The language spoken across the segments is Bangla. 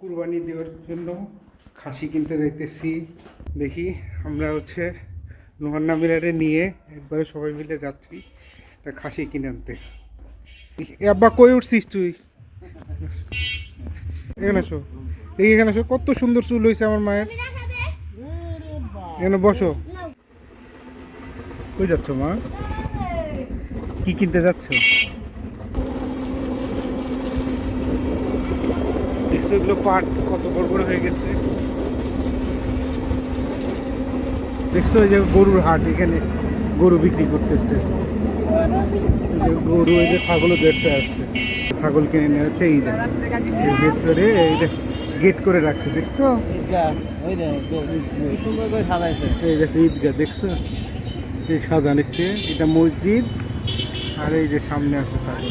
কুরবানি দেওয়ার জন্য খাসি কিনতে যাইতেছি। দেখি আমরা হচ্ছে নোহান্না মিলারে নিয়ে একবারে সবাই মিলে যাচ্ছি একটা খাসি কিনে আনতে। আব্বা, কই উঠছিস তুই? এখানে আসো। দেখি এখানে আসো, কত সুন্দর চুল হয়েছে আমার মায়ের। এখানে বসো। কই যাচ্ছ মা? কি কিনতে যাচ্ছ? দেখছ এগুলো পাট কত বড় বড় হয়ে গেছে। দেখছ যে গরুর হাট, এখানে গরু বিক্রি করতেছে। গরু, এই যে ছাগলও দেখতে আসছে। ছাগল কিনে নিয়ে এই গেট করে এই গেট করে রাখছে, দেখছ? এই দেখো ঈদগাহ, দেখছ? এই সাজা নিচ্ছে এটা মসজিদ, আর এই যে সামনে আছে ছাগল।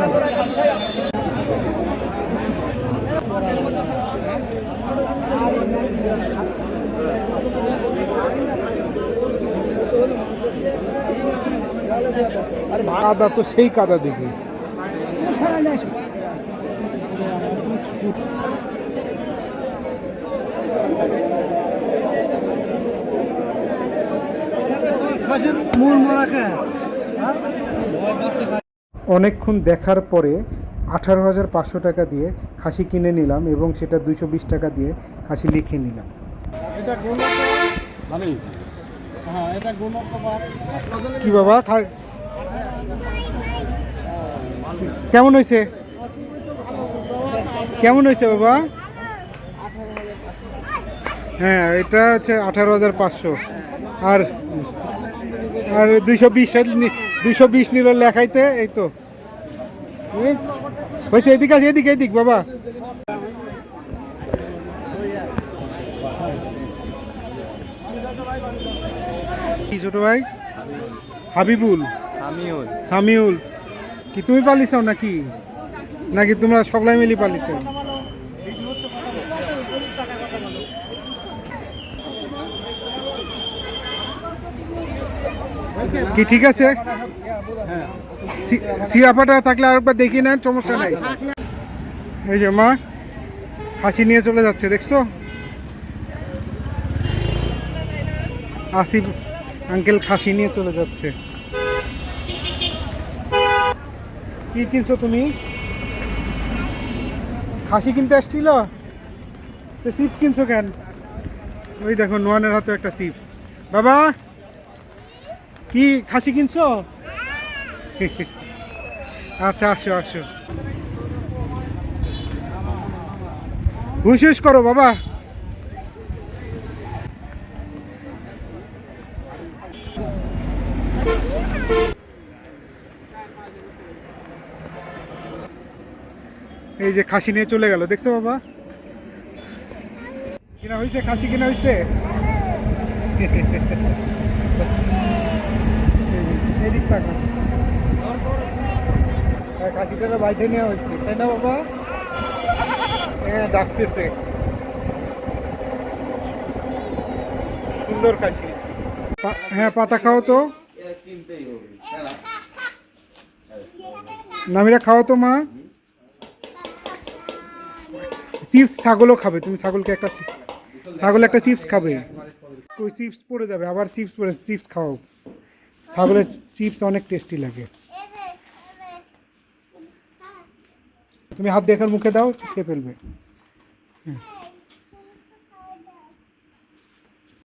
কাদা তো সেই কাদা দেখি। অনেকক্ষণ দেখার পরে আঠারো হাজার পাঁচশো টাকা দিয়ে খাসি কিনে নিলাম এবং সেটা দুইশো বিশ টাকা দিয়ে খাসি লিখে নিলাম। হ্যাঁ কি বাবা? কেমন হয়েছে? কেমন হয়েছে বাবা? হ্যাঁ এটা হচ্ছে আঠারো হাজার পাঁচশো। আর আর দুইশো বিশ দুইশো বিশ নিল লেখাইতে, এই তো? হয়েছে এদিকে আছে, এদিকে, এদিক, বাবা। ছোট ভাই? হাবিবুল। সামিউল। সামিউল। কি তুমি পালিছ নাকি? নাকি তোমরা সবাই মিলি পালিছ? কি ঠিক আছে? সিরাপাটা থাকলে আরেকবার দেখি নেন, সমস্যা নাই। এই যে মা খাসি নিয়ে চলে যাচ্ছে, দেখছ? আসিফ আঙ্কেল খাসি নিয়ে চলে যাচ্ছে। কি কিনছো তুমি? খাসি কিনতে আসছিল? তো চিপস কিনছো কেন? ওই দেখো, নোয়ানের হাতে একটা চিপস। বাবা, কি খাসি কিনছো? আচ্ছা আসো আসো। হুশ করো, বাবা। এই যে খাসি নিয়ে চলে গেল দেখছ বাবা? কিনা হয়েছে খাসি কিনা হয়েছে এদিক হ্যাঁ, খাসিটা বাইতে নেওয়া হয়েছে তাই না বাবা? হ্যাঁ ডাকতেছে। সুন্দর খাসি। হ্যাঁ পাতা খাও তো। নামিরা খাও তো মা। চিপস ছাগলও খাবে, তুমি ছাগলকে একটা ছাগল একটা চিপস খাবে। ওই চিপস পড়ে যাবে, আবার চিপস পড়ে, চিপস খাও। ছাগলের চিপস অনেক টেস্টি লাগে। তুমি হাত দেখার মুখে দাও খেয়ে ফেলবে। হুম।